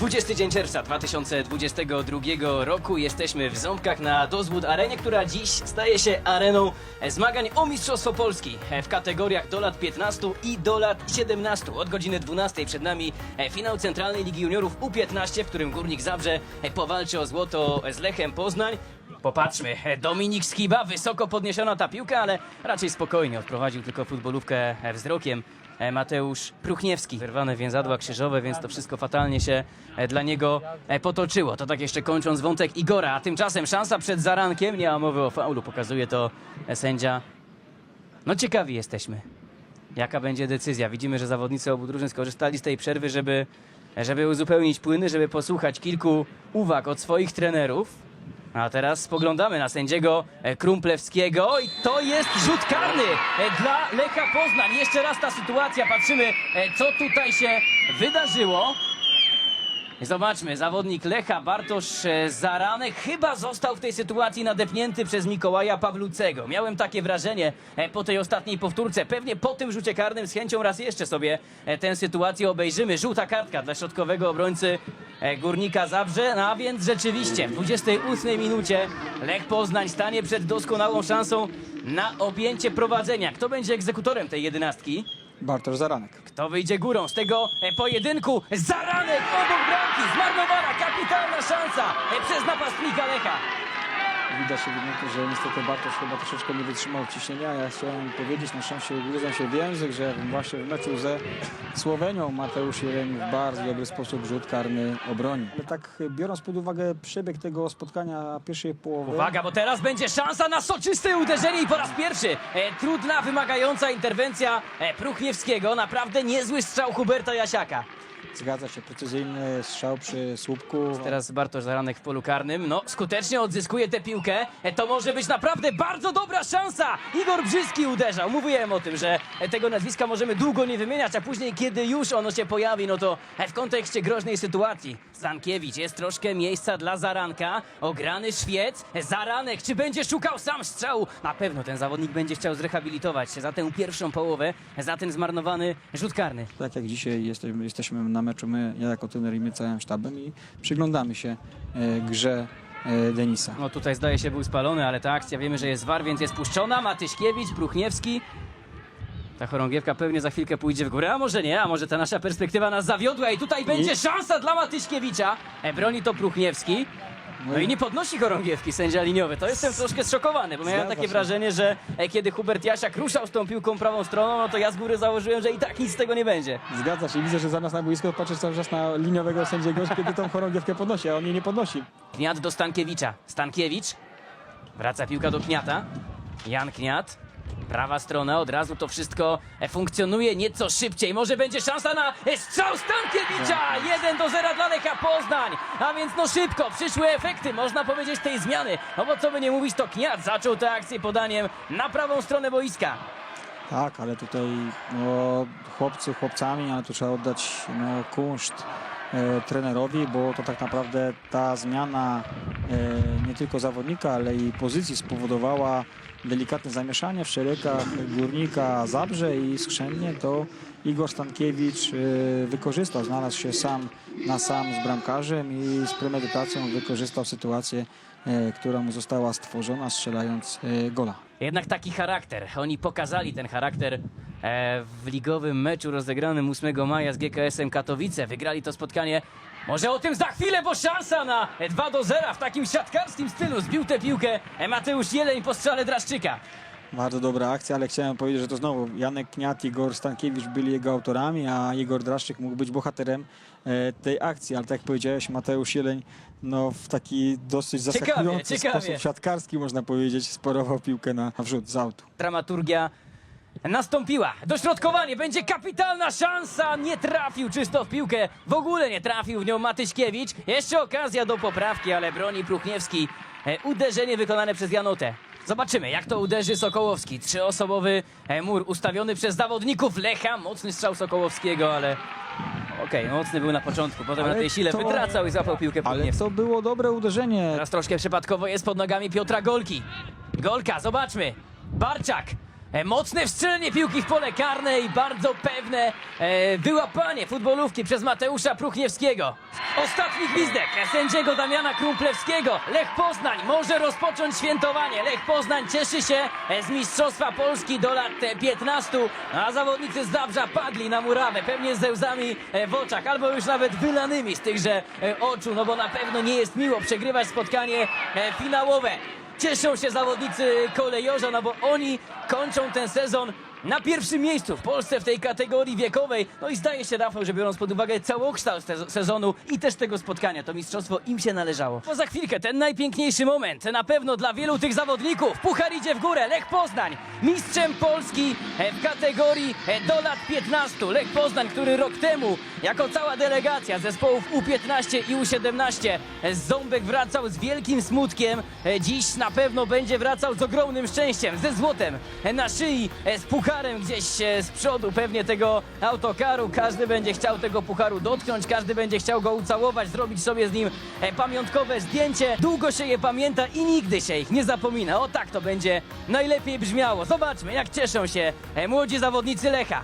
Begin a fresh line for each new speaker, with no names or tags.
20 dzień czerwca 2022 roku. Jesteśmy w Ząbkach na Dozwód Arenie, która dziś staje się areną zmagań o Mistrzostwo Polski w kategoriach do lat 15 i do lat 17. Od godziny 12 przed nami finał Centralnej Ligi Juniorów U15, w którym Górnik Zabrze powalczy o złoto z Lechem Poznań. Popatrzmy, Dominik Skiba, wysoko podniesiona ta piłka, ale raczej spokojnie odprowadził tylko futbolówkę wzrokiem. E, Mateusz Pruchniewski. Wyrwane więzadła krzyżowe, więc to wszystko fatalnie się e, dla niego e, potoczyło. To tak jeszcze kończąc wątek Igora, a tymczasem szansa przed zarankiem, nie ma mowy o faulu, pokazuje to sędzia. No ciekawi jesteśmy, jaka będzie decyzja. Widzimy, że zawodnicy obu drużyn skorzystali z tej przerwy, żeby, żeby uzupełnić płyny, żeby posłuchać kilku uwag od swoich trenerów. A teraz spoglądamy na sędziego e, Krumplewskiego i to jest rzut karny e, dla Lecha Poznań. Jeszcze raz ta sytuacja, patrzymy e, co tutaj się wydarzyło. Zobaczmy, zawodnik Lecha Bartosz e, Zaranek chyba został w tej sytuacji nadepnięty przez Mikołaja Pawlucego. Miałem takie wrażenie e, po tej ostatniej powtórce. Pewnie po tym rzucie karnym z chęcią raz jeszcze sobie e, tę sytuację obejrzymy. Żółta kartka dla środkowego obrońcy Górnika Zabrze. No a więc rzeczywiście w 28 minucie Lech Poznań stanie przed doskonałą szansą na objęcie prowadzenia. Kto będzie egzekutorem tej jedenastki?
Bartosz Zaranek.
Kto wyjdzie górą z tego e, pojedynku? Zaranek obok bramki, zmarnowana kapitalna szansa e, przez napastnika Lecha.
Widać ewidentnie, że niestety Bartosz chyba troszeczkę nie wytrzymał ciśnienia. Ja chciałem powiedzieć, na szczęście ugryzłem się w język, że właśnie w meczu ze Słowenią Mateusz Jeleń w bardzo dobry sposób rzut karny obroni. Ale tak biorąc pod uwagę przebieg tego spotkania pierwszej połowy...
Uwaga, bo teraz będzie szansa na soczyste uderzenie i po raz pierwszy e, trudna, wymagająca interwencja e, Pruchniewskiego. Naprawdę niezły strzał Huberta Jasiaka.
Zgadza się, precyzyjny strzał przy słupku.
Teraz Bartosz Zaranek w polu karnym. No, skutecznie odzyskuje tę piłkę. E, To może być naprawdę bardzo dobra szansa. Igor Brzyski uderzał. Mówiłem o tym, że e, tego nazwiska możemy długo nie wymieniać, a później, kiedy już ono się pojawi, no to e, w kontekście groźnej sytuacji. Stankiewicz, jest troszkę miejsca dla Zaranka. Ograny Szwiec. E, Zaranek, czy będzie szukał sam strzału? Na pewno ten zawodnik będzie chciał zrehabilitować się za tę pierwszą połowę, za ten zmarnowany rzut karny.
Tak jak dzisiaj jesteśmy, jesteśmy na meczu, my, ja jako trener i my całym sztabem i przyglądamy się e, grze e, Denisa.
No tutaj zdaje się był spalony, ale ta akcja wiemy, że jest war, więc jest puszczona. Matyśkiewicz, Pruchniewski. Ta chorągiewka pewnie za chwilkę pójdzie w górę, a może nie, a może ta nasza perspektywa nas zawiodła i tutaj będzie szansa dla Matyśkiewicza. E, broni to Pruchniewski. No i nie podnosi chorągiewki sędzia liniowy. To jestem troszkę zszokowany, bo miałem
Zgadza
takie
się.
wrażenie, że e, kiedy Hubert Jasiak ruszał z tą piłką prawą stroną, no to ja z góry założyłem, że i tak nic z tego nie będzie.
Zgadza się, widzę, że zamiast na boisko patrzysz cały czas na liniowego sędziego, kiedy tą chorągiewkę podnosi, a on jej nie podnosi.
Kniat do Stankiewicza. Stankiewicz. Wraca piłka do Kniata. Jan Kniat. Prawa strona, od razu to wszystko e, funkcjonuje nieco szybciej. Może będzie szansa na e, strzał Stankiewicza! 1 do 0 dla Lecha Poznań. A więc no szybko, przyszły efekty, można powiedzieć, tej zmiany. No bo co by nie mówić, to Kniat zaczął tę akcję podaniem na prawą stronę boiska.
Tak, ale tutaj no, chłopcy chłopcami, ale tu trzeba oddać no, kunszt e, trenerowi, bo to tak naprawdę ta zmiana nie tylko zawodnika, ale i pozycji spowodowała delikatne zamieszanie w szeregach Górnika Zabrze i skrzętnie to Igor Stankiewicz e, wykorzystał, znalazł się sam na sam z bramkarzem i z premedytacją wykorzystał sytuację, e, która mu została stworzona strzelając e, gola.
Jednak taki charakter. Oni pokazali ten charakter e, w ligowym meczu rozegranym 8 maja z GKS-em Katowice. Wygrali to spotkanie. Może o tym za chwilę, bo szansa na e, 2 do 0 w takim siatkarskim stylu. Zbił tę piłkę Mateusz Jeleń po strzale Draszczyka.
Bardzo dobra akcja, ale chciałem powiedzieć, że to znowu Janek Kniat, Igor Stankiewicz byli jego autorami, a Igor Draszczyk mógł być bohaterem e, tej akcji, ale tak jak powiedziałeś, Mateusz Jeleń no, w taki dosyć zaskakujący
ciekawie.
sposób siatkarski, można powiedzieć, sporował piłkę na wrzut z autu.
Dramaturgia nastąpiła. Dośrodkowanie, będzie kapitalna szansa. Nie trafił czysto w piłkę. W ogóle nie trafił w nią Matyśkiewicz. Jeszcze okazja do poprawki, ale broni Pruchniewski. E, uderzenie wykonane przez Janotę. Zobaczymy, jak to uderzy Sokołowski. Trzyosobowy e, mur ustawiony przez zawodników Lecha. Mocny strzał Sokołowskiego, ale... Okej, mocny był na początku, potem
Ale
na tej sile
to-
wytracał i złapał piłkę
Ale to było dobre uderzenie.
Teraz troszkę przypadkowo jest pod nogami Piotra Golki. Golka, zobaczmy. Barczak. E, Mocne wstrzelenie piłki w pole karne i bardzo pewne e, wyłapanie futbolówki przez Mateusza Pruchniewskiego. Ostatni gwizdek e, sędziego Damiana Krumplewskiego. Lech Poznań może rozpocząć świętowanie. Lech Poznań cieszy się e, z Mistrzostwa Polski do lat e, 15, a zawodnicy z Zabrza padli na murawę, pewnie ze łzami w oczach, albo już nawet wylanymi z tychże oczu, no bo na pewno nie jest miło przegrywać spotkanie finałowe. Cieszą się zawodnicy kolejorza, no bo oni kończą ten sezon na pierwszym miejscu w Polsce w tej kategorii wiekowej. No i zdaje się, Rafał, że biorąc pod uwagę całokształt sezonu i też tego spotkania, to mistrzostwo im się należało. Bo za chwilkę ten najpiękniejszy moment, na pewno dla wielu tych zawodników. Puchar idzie w górę, Lech Poznań, mistrzem Polski w kategorii do lat 15. Lech Poznań, który rok temu, jako cała delegacja zespołów U15 i U17 e, z Ząbek wracał z wielkim smutkiem. Dziś na pewno będzie wracał z ogromnym szczęściem, ze złotem na szyi, z pucharem gdzieś z przodu pewnie tego autokaru. Każdy będzie chciał tego pucharu dotknąć, każdy będzie chciał go ucałować, zrobić sobie z nim e, pamiątkowe zdjęcie. Długo się je pamięta i nigdy się ich nie zapomina. O tak to będzie najlepiej brzmiało. Zobaczmy, jak cieszą się e, młodzi zawodnicy Lecha.